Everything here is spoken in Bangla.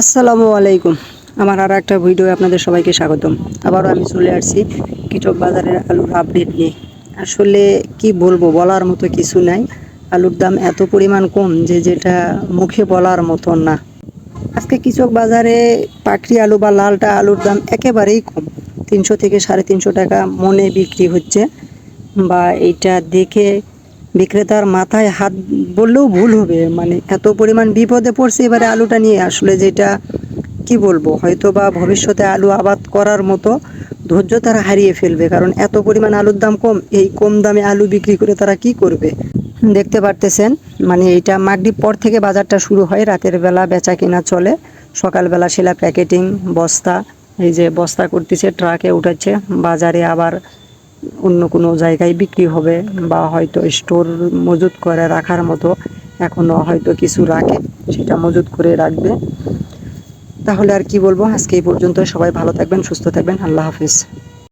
আসসালামু আলাইকুম। আমার আর একটা ভিডিও আপনাদের সবাইকে স্বাগতম। আবারও আমি চলে আসছি কীটক বাজারের আলুর আপডেট নিয়ে। আসলে কি বলব, বলার মতো কিছু নাই। আলুর দাম এত পরিমাণ কম যে যেটা মুখে বলার মতো না। আজকে কৃষক বাজারে পাকড়ি আলু বা লালটা আলুর দাম একেবারেই কম। তিনশো থেকে সাড়ে তিনশো টাকা মনে বিক্রি হচ্ছে। বা এইটা দেখে বিক্রেতার মাথায় হাত বললেও ভুল হবে। মানে এত পরিমাণ বিপদে পড়ছে, এবারে আলুটা নিয়ে আসলে যেটা, কি বলব? হয়তো বা ভবিষ্যতে আলু আবাদ করার মতো ধৈর্য তারা হারিয়ে ফেলবে, কারণ এত পরিমাণ আলুর দাম কম, এই কম দামে আলু বিক্রি করে তারা কি করবে? দেখতে পারতেছেন মানে এইটা মাগরিব পর থেকে বাজারটা শুরু হয়, রাতের বেলা বেচা কিনা চলে, সকালবেলা শিলা প্যাকেটিং, বস্তা, এই যে বস্তা করতেছে, ট্রাকে উঠাচ্ছে, বাজারে আবার অন্য কোনো জায়গায় বিক্রি হবে বা হয়তো স্টোর মজুত করে রাখার মতো এখনও হয়তো কিছু রাখে, সেটা মজুত করে রাখবে। তাহলে আর কি বলব? আজকে এই পর্যন্ত সবাই ভালো থাকবেন, সুস্থ থাকবেন। আল্লাহ হাফিজ।